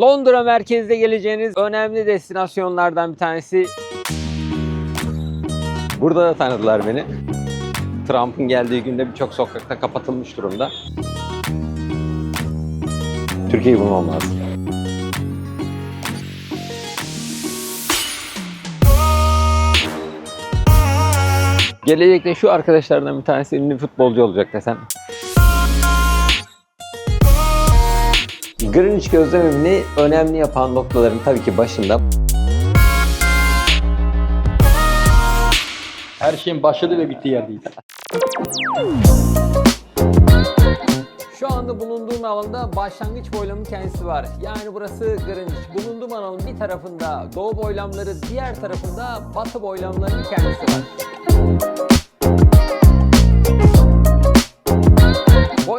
Londra merkezde geleceğiniz önemli destinasyonlardan bir tanesi. Burada da tanıdılar beni. Trump'ın geldiği günde birçok sokakta kapatılmış durumda. Türkiye'yi bulmam lazım. Gelecekte şu arkadaşlardan bir tanesi ünlü futbolcu olacak desem. Greenwich gözlemini önemli yapan noktaların tabii ki başında Her şeyin başladığı ve bittiği yerdeyiz. Şu anda bulunduğum alanda başlangıç boylamı kendisi var. Yani burası Greenwich. Bulunduğum alanın bir tarafında doğu boylamları, diğer tarafında batı boylamlarının kendisi var.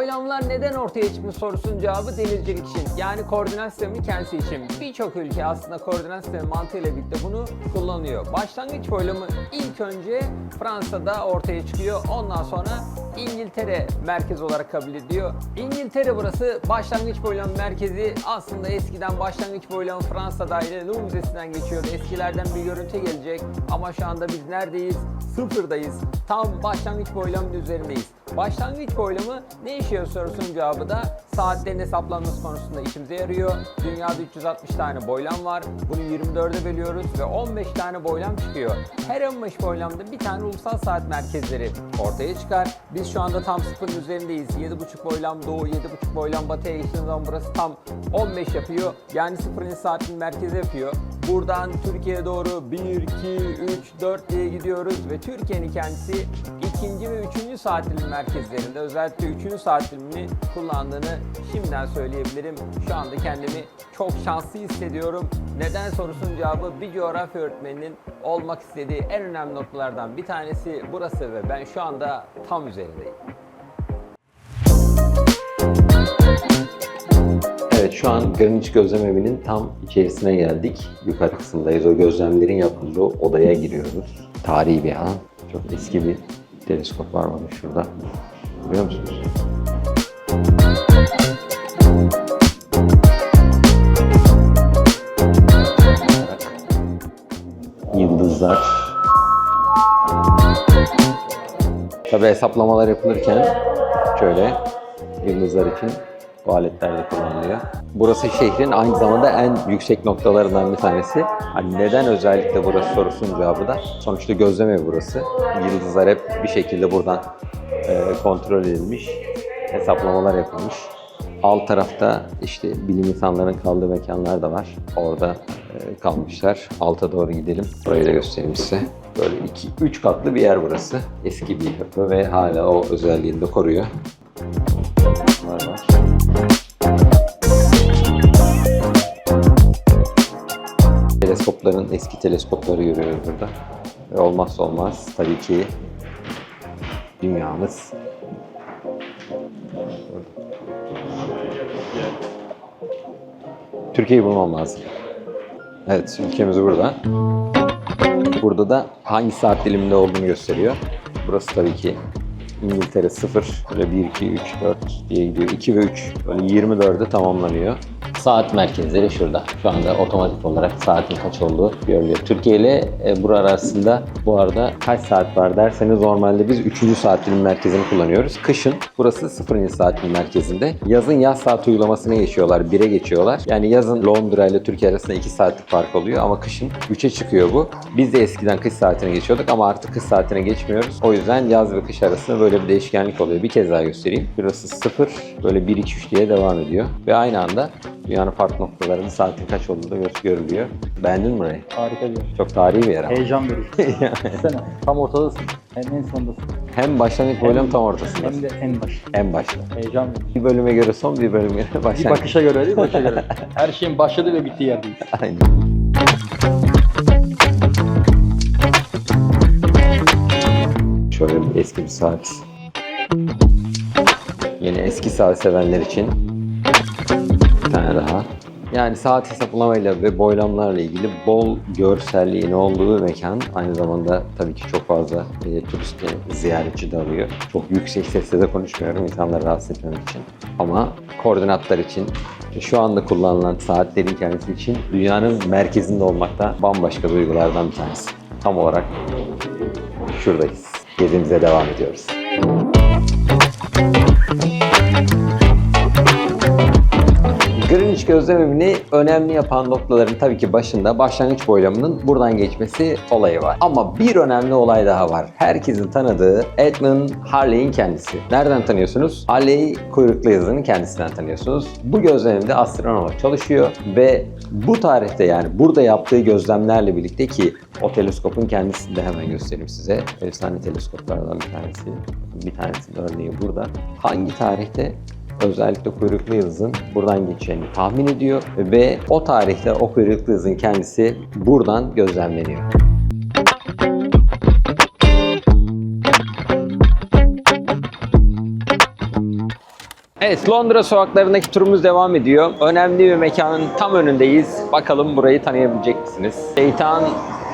Boylamlar neden ortaya çıkmış sorusunun cevabı denizcilik için. Yani koordinat sistemi kendisi için. Birçok ülke aslında koordinat sistemi mantığıyla birlikte bunu kullanıyor. Başlangıç boylamı ilk önce Fransa'da ortaya çıkıyor. Ondan sonra İngiltere merkez olarak kabul ediyor. İngiltere burası başlangıç boylamı merkezi. Aslında eskiden başlangıç boylamı Fransa'da ile Louvre Müzesi'nden geçiyordu. Eskilerden bir görüntü gelecek ama şu anda biz neredeyiz? Sıfırdayız. Tam başlangıç boylamının üzerindeyiz. Başlangıç boylamı ne işe yarıyor sorusunun cevabı da saatlerin hesaplanması konusunda işimize yarıyor. Dünyada 360 tane boylam var. Bunu 24'e bölüyoruz ve 15 tane boylam çıkıyor. Her 15 boylamda bir tane ulusal saat merkezleri ortaya çıkar. Biz şu anda tam sıfırın üzerindeyiz. 7,5 boylam doğu, 7,5 boylam batıya geçtiğimiz zaman burası tam 15 yapıyor. Yani sıfırın saatin merkezi yapıyor. Buradan Türkiye'ye doğru 1, 2, 3, 4 diye gidiyoruz ve Türkiye'nin kendisi ikinci ve üçüncü saat dilimi merkezlerinde özellikle üçüncü saat dilimini kullandığını şimdiden söyleyebilirim. Şu anda kendimi çok şanslı hissediyorum. Neden sorusunun cevabı bir coğrafya öğretmeninin olmak istediği en önemli noktalardan bir tanesi burası ve ben şu anda tam üzerindeyim. Evet şu an Greenwich Gözlem Evi'nin tam içerisine geldik. Yukarı kısımdayız. O gözlemlerin yapıldığı odaya giriyoruz. Tarihi bir alan. Çok eski bir teleskop var bana şurada. Görüyor musunuz? Yıldızlar. Tabi hesaplamalar yapılırken şöyle yıldızlar için bu aletler de kullanılıyor. Burası şehrin aynı zamanda en yüksek noktalarından bir tanesi. Hani neden özellikle burası sorusunun cevabı da sonuçta gözlem evi burası. Yıldızlar hep bir şekilde buradan e, kontrol edilmiş, hesaplamalar yapılmış. Alt tarafta işte bilim insanların kaldığı mekanlar da var. Orada e, kalmışlar. Alta doğru gidelim. Burayı da göstereyim size. Böyle iki, üç katlı bir yer burası. Eski bir yapı ve hala o özelliğini de koruyor. Bunlar var. Teleskopların eski teleskopları görüyoruz burada. Ve olmazsa olmaz tabii ki dünyamız. Türkiye'yi bulmam lazım. Evet, ülkemiz burada. Burada da hangi saat diliminde olduğunu gösteriyor. Burası tabii ki İngiltere 0, böyle 1, 2, 3, 4 diye gidiyor. 2 ve 3, böyle 24'ü tamamlanıyor. Saat merkezleri şurada. Şu anda otomatik olarak saatin kaç olduğu görülüyor. Türkiye ile e, bura arasında bu arada kaç saat var derseniz normalde biz 3. saat dilim merkezini kullanıyoruz. Kışın burası 0. saat dilim merkezinde. Yazın yaz saat uygulamasına geçiyorlar. 1'e geçiyorlar. Yani yazın Londra ile Türkiye arasında 2 saatlik fark oluyor ama kışın 3'e çıkıyor bu. Biz de eskiden kış saatine geçiyorduk ama artık kış saatine geçmiyoruz. O yüzden yaz ve kış arasında böyle bir değişkenlik oluyor. Bir kez daha göstereyim. Burası 0, böyle 1, 2, 3 diye devam ediyor. Ve aynı anda dünyanın farklı noktalarında saatin kaç olduğu da gö- görülüyor. Beğendin mi burayı? Harika bir yer. Çok tarihi bir yer ama. Heyecan verici. Düşünsene. Tam ortadasın. Hem en sondasın. Hem başlangıç boylam tam ortasında. Hem de en baş. En başta. Heyecan verici. Bir bölüme göre son, bir bölüme göre Bir başlangıç. bakışa göre değil, bakışa göre. Her şeyin başladığı ve bittiği yerdeyiz. Aynen. Şöyle bir eski bir saat. Yine eski saat sevenler için bir. Yani saat hesaplamayla ve boylamlarla ilgili bol görselliğin olduğu mekan. Aynı zamanda tabii ki çok fazla e, turist ve ziyaretçi de alıyor. Çok yüksek sesle de konuşmuyorum insanları rahatsız etmemek için. Ama koordinatlar için şu anda kullanılan saatlerin kendisi için dünyanın merkezinde olmakta bambaşka duygulardan bir tanesi. Tam olarak şuradayız. Gezimize devam ediyoruz. Greenwich gözlemini önemli yapan noktaların tabii ki başında başlangıç boylamının buradan geçmesi olayı var. Ama bir önemli olay daha var. Herkesin tanıdığı Edmund Harley'in kendisi. Nereden tanıyorsunuz? Harley kuyruklu yazının kendisinden tanıyorsunuz. Bu gözlemde astronom olarak çalışıyor ve bu tarihte yani burada yaptığı gözlemlerle birlikte ki o teleskopun kendisini de hemen göstereyim size. Efsane teleskoplardan bir tanesi. Bir tanesinin örneği burada. Hangi tarihte özellikle kuyruklu yıldızın buradan geçeceğini tahmin ediyor ve o tarihte o kuyruklu yıldızın kendisi buradan gözlemleniyor. Evet, Londra sokaklarındaki turumuz devam ediyor. Önemli bir mekanın tam önündeyiz. Bakalım burayı tanıyabilecek misiniz? Şeytan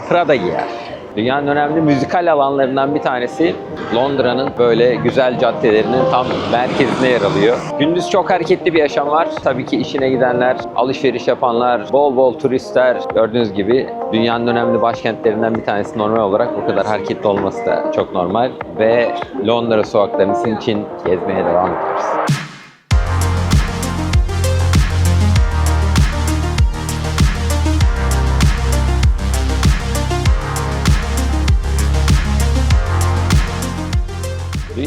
Prada giyer. Dünyanın önemli müzikal alanlarından bir tanesi Londra'nın böyle güzel caddelerinin tam merkezinde yer alıyor. Gündüz çok hareketli bir yaşam var. Tabii ki işine gidenler, alışveriş yapanlar, bol bol turistler gördüğünüz gibi dünyanın önemli başkentlerinden bir tanesi normal olarak bu kadar hareketli olması da çok normal ve Londra sokaklarını sizin için gezmeye devam ediyoruz.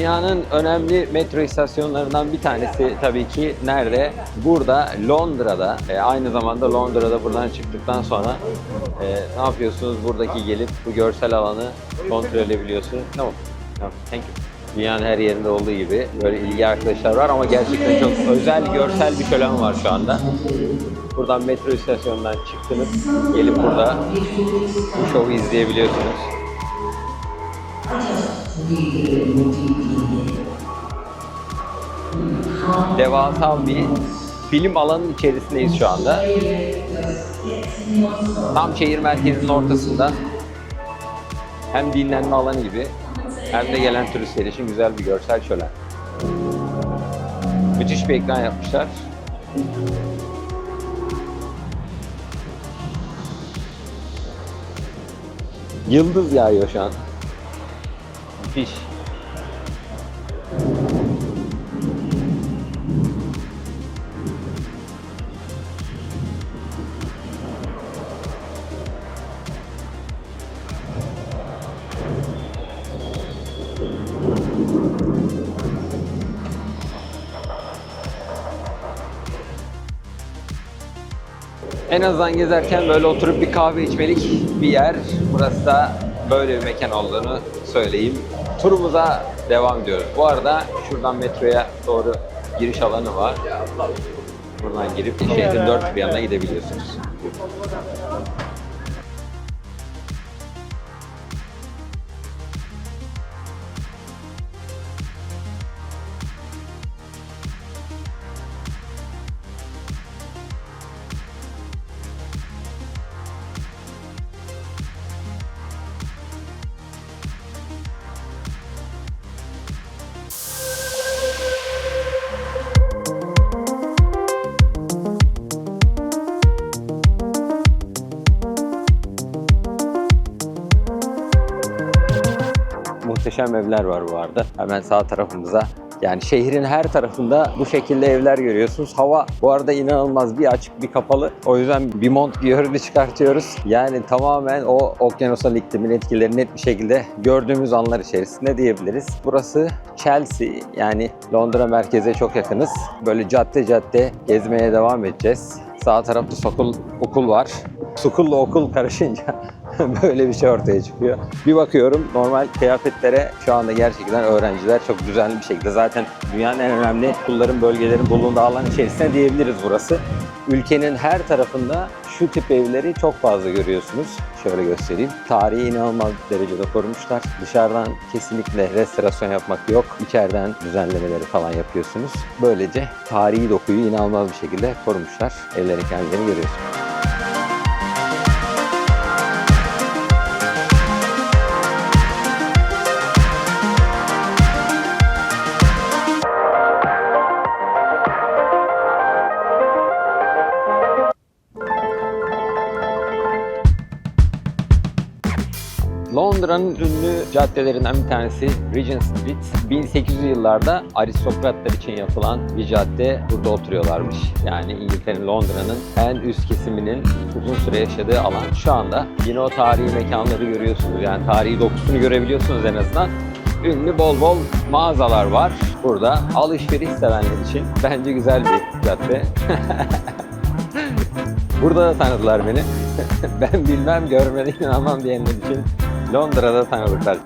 Dünyanın önemli metro istasyonlarından bir tanesi tabii ki nerede? Burada Londra'da. E, aynı zamanda Londra'da buradan çıktıktan sonra e, ne yapıyorsunuz? Buradaki gelip bu görsel alanı kontrol edebiliyorsunuz. Tamam. Tamam. Thank you. Dünyanın her yerinde olduğu gibi böyle ilgi arkadaşlar var ama gerçekten çok özel görsel bir şölen var şu anda. Buradan metro istasyonundan çıktınız. Gelip burada bu şovu izleyebiliyorsunuz. Devasa bir film alanının içerisindeyiz şu anda. Tam şehir merkezinin ortasında. Hem dinlenme alanı gibi hem de gelen turistler için güzel bir görsel şölen. Müthiş bir ekran yapmışlar. Yıldız yağıyor şu an. Müthiş. En azından gezerken böyle oturup bir kahve içmelik bir yer. Burası da böyle bir mekan olduğunu söyleyeyim. Turumuza devam ediyoruz. Bu arada şuradan metroya doğru giriş alanı var. Buradan girip şehrin dört bir yanına gidebiliyorsunuz. Muhteşem evler var bu arada. Hemen sağ tarafımıza. Yani şehrin her tarafında bu şekilde evler görüyorsunuz. Hava bu arada inanılmaz bir açık bir kapalı. O yüzden bir mont bir çıkartıyoruz. Yani tamamen o okyanusal iklimin etkilerini net bir şekilde gördüğümüz anlar içerisinde diyebiliriz. Burası Chelsea yani Londra merkeze çok yakınız. Böyle cadde cadde gezmeye devam edeceğiz. Sağ tarafta Sokul okul var. Sukul'la okul karışınca Böyle bir şey ortaya çıkıyor. Bir bakıyorum normal kıyafetlere şu anda gerçekten öğrenciler çok düzenli bir şekilde zaten dünyanın en önemli okulların bölgelerin bulunduğu alan içerisinde diyebiliriz burası. Ülkenin her tarafında şu tip evleri çok fazla görüyorsunuz. Şöyle göstereyim. Tarihi inanılmaz derecede korumuşlar. Dışarıdan kesinlikle restorasyon yapmak yok. İçeriden düzenlemeleri falan yapıyorsunuz. Böylece tarihi dokuyu inanılmaz bir şekilde korumuşlar. Evlerin kendilerini görüyorsunuz. Londra'nın ünlü caddelerinden bir tanesi Regent Street. 1800 yıllarda aristokratlar için yapılan bir cadde. Burada oturuyorlarmış. Yani İngiltere'nin Londra'nın en üst kesiminin uzun süre yaşadığı alan. Şu anda yine o tarihi mekanları görüyorsunuz. Yani tarihi dokusunu görebiliyorsunuz en azından. Ünlü bol bol mağazalar var. Burada alışveriş sevenler için bence güzel bir cadde. Burada da tanıdılar beni. ben bilmem, görmeden inanmam diyenler için Londra'da tanıdıklar.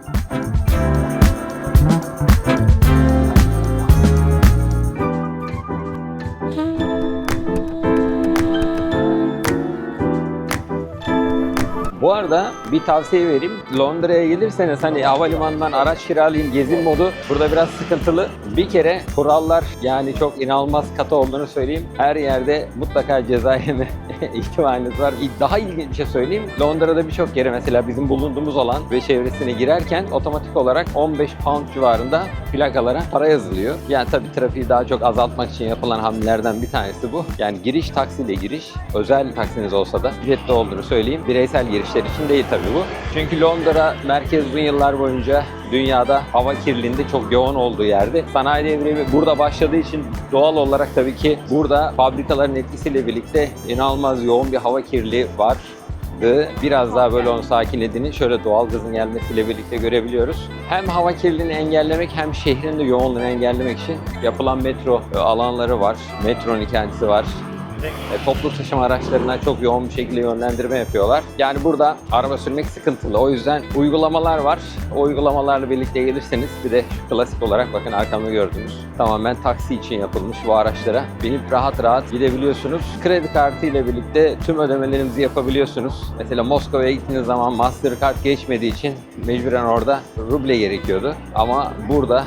Bu arada bir tavsiye vereyim. Londra'ya gelirseniz hani havalimanından araç kiralayayım, gezin modu burada biraz sıkıntılı. Bir kere kurallar yani çok inanılmaz katı olduğunu söyleyeyim. Her yerde mutlaka ceza yeme ihtimaliniz var. Daha ilginç bir şey söyleyeyim. Londra'da birçok yere mesela bizim bulunduğumuz alan ve çevresine girerken otomatik olarak 15 pound civarında plakalara para yazılıyor. Yani tabii trafiği daha çok azaltmak için yapılan hamlelerden bir tanesi bu. Yani giriş taksiyle giriş, özel taksiniz olsa da ücretli olduğunu söyleyeyim. Bireysel girişler için değil tabii bu. Çünkü Londra merkez uzun yıllar boyunca dünyada hava kirliliğinde çok yoğun olduğu yerde. Sanayi devrimi burada başladığı için doğal olarak tabii ki burada fabrikaların etkisiyle birlikte inanılmaz yoğun bir hava kirliliği var biraz daha böyle onu sakinlediğini şöyle doğal gazın gelmesiyle birlikte görebiliyoruz. Hem hava kirliliğini engellemek hem şehrin de yoğunluğunu engellemek için yapılan metro alanları var. Metronun kendisi var. E, toplu taşıma araçlarına çok yoğun bir şekilde yönlendirme yapıyorlar. Yani burada araba sürmek sıkıntılı. O yüzden uygulamalar var. O uygulamalarla birlikte gelirseniz bir de klasik olarak bakın arkamda gördüğünüz tamamen taksi için yapılmış bu araçlara binip rahat rahat gidebiliyorsunuz. Kredi kartı ile birlikte tüm ödemelerinizi yapabiliyorsunuz. Mesela Moskova'ya gittiğiniz zaman Mastercard geçmediği için mecburen orada ruble gerekiyordu. Ama burada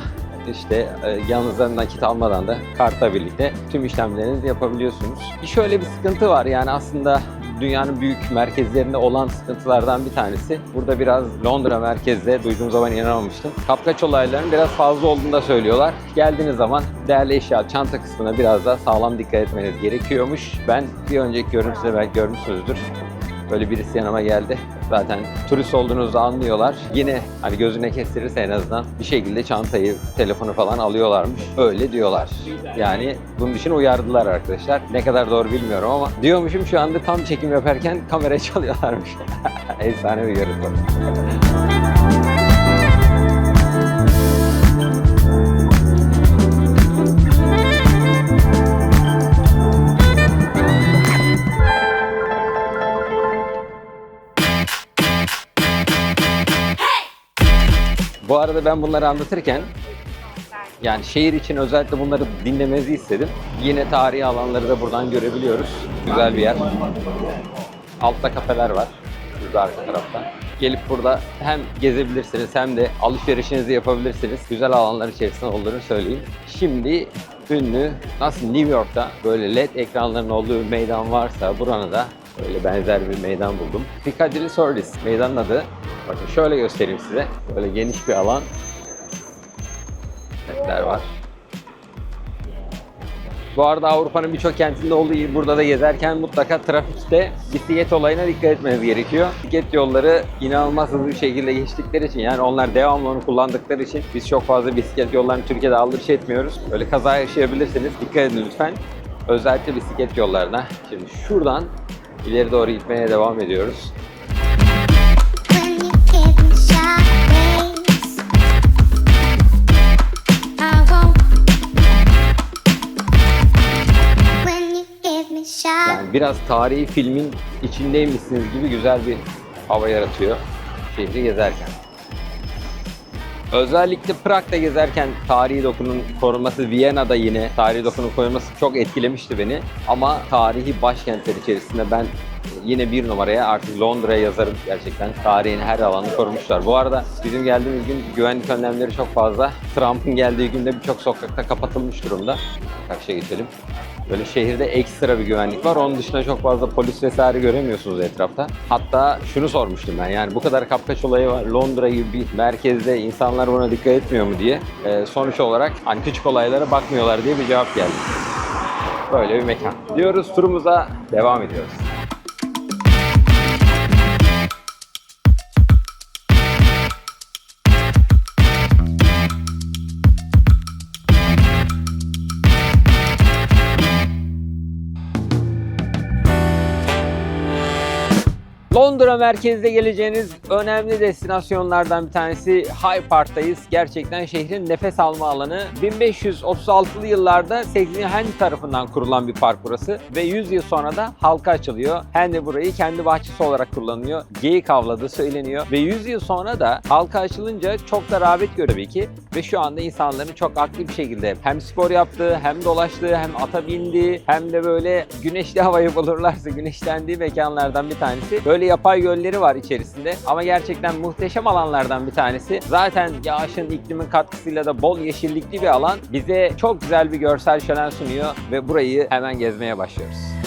işte e, yanınıza nakit almadan da kartla birlikte tüm işlemlerinizi yapabiliyorsunuz. Şöyle bir sıkıntı var yani aslında dünyanın büyük merkezlerinde olan sıkıntılardan bir tanesi. Burada biraz Londra merkezde duyduğum zaman inanamamıştım. Kapkaç olaylarının biraz fazla olduğunu da söylüyorlar. Geldiğiniz zaman değerli eşya çanta kısmına biraz daha sağlam dikkat etmeniz gerekiyormuş. Ben bir önceki görüntüde belki görmüşsünüzdür. Böyle birisi yanıma geldi. Zaten turist olduğunuzu anlıyorlar. Yine hani gözüne kestirirse en azından bir şekilde çantayı, telefonu falan alıyorlarmış. Öyle diyorlar. Yani bunun için uyardılar arkadaşlar. Ne kadar doğru bilmiyorum ama diyormuşum şu anda tam çekim yaparken kameraya çalıyorlarmış. Efsane bir görüntü. Bu arada ben bunları anlatırken yani şehir için özellikle bunları dinlemenizi istedim. Yine tarihi alanları da buradan görebiliyoruz. Güzel bir yer. Altta kafeler var. Şurada arka tarafta. Gelip burada hem gezebilirsiniz hem de alışverişinizi yapabilirsiniz. Güzel alanlar içerisinde olduğunu söyleyeyim. Şimdi ünlü nasıl New York'ta böyle LED ekranların olduğu bir meydan varsa buranın da Böyle benzer bir meydan buldum. Piccadilly Circus meydanın adı. Bakın şöyle göstereyim size. Böyle geniş bir alan. Ledler var. Bu arada Avrupa'nın birçok kentinde olduğu burada da gezerken mutlaka trafikte bisiklet olayına dikkat etmeniz gerekiyor. Bisiklet yolları inanılmaz hızlı bir şekilde geçtikleri için yani onlar devamlı onu kullandıkları için biz çok fazla bisiklet yollarını Türkiye'de aldırış etmiyoruz. Böyle kaza yaşayabilirsiniz. Dikkat edin lütfen. Özellikle bisiklet yollarına. Şimdi şuradan ileri doğru gitmeye devam ediyoruz. Biraz tarihi filmin içindeymişsiniz gibi güzel bir hava yaratıyor şehri gezerken. Özellikle Prag'da gezerken tarihi dokunun korunması, Viyana'da yine tarihi dokunun korunması çok etkilemişti beni. Ama tarihi başkentler içerisinde ben yine bir numaraya artık Londra'ya yazarım gerçekten. Tarihin her alanını korumuşlar. Bu arada bizim geldiğimiz gün güvenlik önlemleri çok fazla. Trump'ın geldiği günde birçok sokakta kapatılmış durumda. Karşıya geçelim. Böyle şehirde ekstra bir güvenlik var. Onun dışında çok fazla polis vesaire göremiyorsunuz etrafta. Hatta şunu sormuştum ben yani bu kadar kapkaç olayı var. Londra gibi bir merkezde insanlar buna dikkat etmiyor mu diye. Ee, sonuç olarak hani küçük olaylara bakmıyorlar diye bir cevap geldi. Böyle bir mekan. Diyoruz turumuza devam ediyoruz. Londra merkezde geleceğiniz önemli destinasyonlardan bir tanesi Hyde Park'tayız. Gerçekten şehrin nefes alma alanı. 1536'lı yıllarda 8. Henry tarafından kurulan bir park burası ve 100 yıl sonra da halka açılıyor. Henry burayı kendi bahçesi olarak kullanıyor. Geyik avladığı söyleniyor ve 100 yıl sonra da halka açılınca çok da rağbet görüyor tabii ki ve şu anda insanların çok aktif bir şekilde hem spor yaptığı hem dolaştığı hem ata bindiği hem de böyle güneşli havayı bulurlarsa güneşlendiği mekanlardan bir tanesi. Böyle yapay gölleri var içerisinde ama gerçekten muhteşem alanlardan bir tanesi. Zaten yağışın iklimin katkısıyla da bol yeşillikli bir alan bize çok güzel bir görsel şölen sunuyor ve burayı hemen gezmeye başlıyoruz.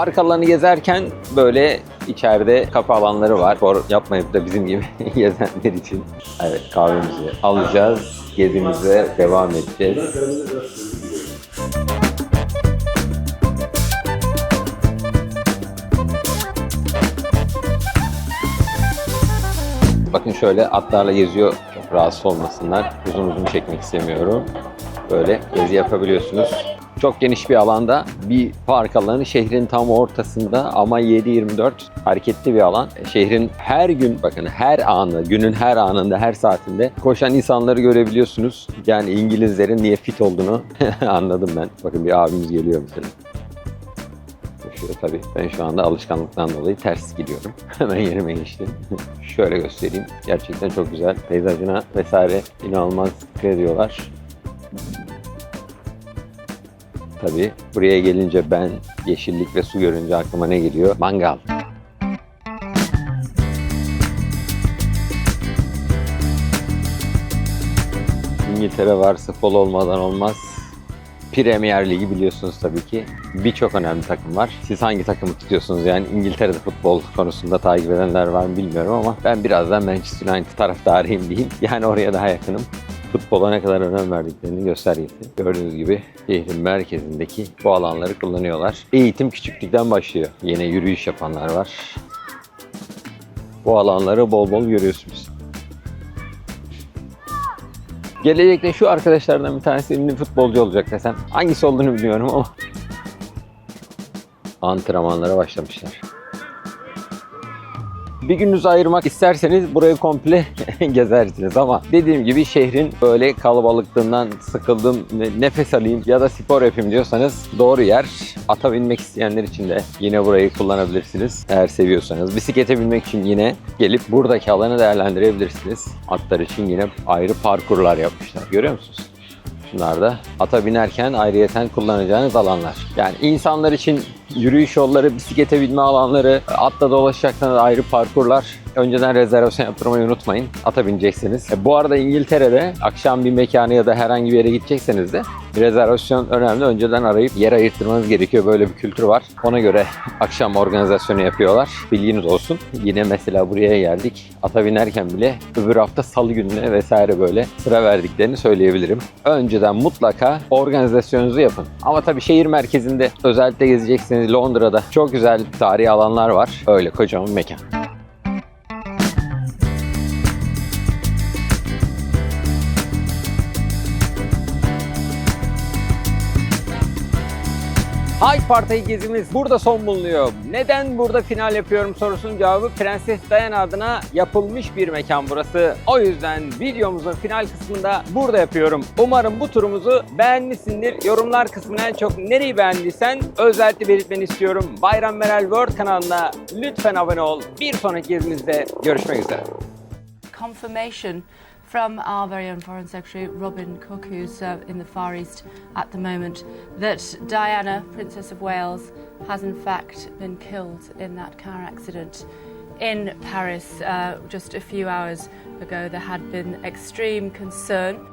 Park alanı gezerken böyle içeride kafe alanları var. Spor yapmayıp da bizim gibi gezenler için. Evet kahvemizi alacağız. Gezimize devam edeceğiz. Bakın şöyle atlarla geziyor. Çok rahatsız olmasınlar. Uzun uzun çekmek istemiyorum. Böyle gezi yapabiliyorsunuz. Çok geniş bir alanda bir park alanı şehrin tam ortasında ama 7-24 hareketli bir alan. Şehrin her gün bakın her anı, günün her anında, her saatinde koşan insanları görebiliyorsunuz. Yani İngilizlerin niye fit olduğunu anladım ben. Bakın bir abimiz geliyor mesela. Koşuyor tabii. Ben şu anda alışkanlıktan dolayı ters gidiyorum. Hemen yerime geçtim. Şöyle göstereyim. Gerçekten çok güzel. Peyzajına vesaire inanılmaz dikkat ediyorlar. Tabii buraya gelince ben yeşillik ve su görünce aklıma ne geliyor? Mangal. İngiltere varsa futbol olmadan olmaz. Premier Ligi biliyorsunuz tabii ki. Birçok önemli takım var. Siz hangi takımı tutuyorsunuz yani İngiltere'de futbol konusunda takip edenler var mı bilmiyorum ama ben birazdan Manchester United taraftarıyım diyeyim. Yani oraya daha yakınım futbola ne kadar önem verdiklerinin göstergesi. Gördüğünüz gibi şehrin merkezindeki bu alanları kullanıyorlar. Eğitim küçüklükten başlıyor. Yine yürüyüş yapanlar var. Bu alanları bol bol görüyorsunuz. Gelecekte şu arkadaşlardan bir tanesi ünlü futbolcu olacak desem. Hangisi olduğunu bilmiyorum ama. Antrenmanlara başlamışlar. Bir gününüzü ayırmak isterseniz burayı komple gezersiniz ama dediğim gibi şehrin böyle kalabalıklığından sıkıldım, ne- nefes alayım ya da spor yapayım diyorsanız doğru yer. Ata binmek isteyenler için de yine burayı kullanabilirsiniz eğer seviyorsanız. Bisiklete binmek için yine gelip buradaki alanı değerlendirebilirsiniz. Atlar için yine ayrı parkurlar yapmışlar. Görüyor musunuz? Bunlar da ata binerken ayrıyeten kullanacağınız alanlar. Yani insanlar için yürüyüş yolları, bisiklete binme alanları, atla dolaşacaksanız ayrı parkurlar. Önceden rezervasyon yaptırmayı unutmayın. Ata bineceksiniz. E, bu arada İngiltere'de akşam bir mekana ya da herhangi bir yere gidecekseniz de rezervasyon önemli. Önceden arayıp yer ayırtmanız gerekiyor. Böyle bir kültür var. Ona göre akşam organizasyonu yapıyorlar. Bilginiz olsun. Yine mesela buraya geldik. Ata binerken bile öbür hafta salı gününe vesaire böyle sıra verdiklerini söyleyebilirim. Önceden mutlaka organizasyonunuzu yapın. Ama tabii şehir merkezinde özellikle gezecekseniz Londra'da çok güzel tarihi alanlar var. Öyle kocaman mekan. Hyde gezimiz burada son bulunuyor. Neden burada final yapıyorum sorusunun cevabı Prenses Diana adına yapılmış bir mekan burası. O yüzden videomuzun final kısmında burada yapıyorum. Umarım bu turumuzu beğenmişsindir. Yorumlar kısmına en çok nereyi beğendiysen özellikle belirtmeni istiyorum. Bayram Meral World kanalına lütfen abone ol. Bir sonraki gezimizde görüşmek üzere. confirmation from our very own Foreign Secretary Robin Cook, who's uh, in the Far East at the moment, that Diana, Princess of Wales, has in fact been killed in that car accident in Paris uh, just a few hours ago. There had been extreme concern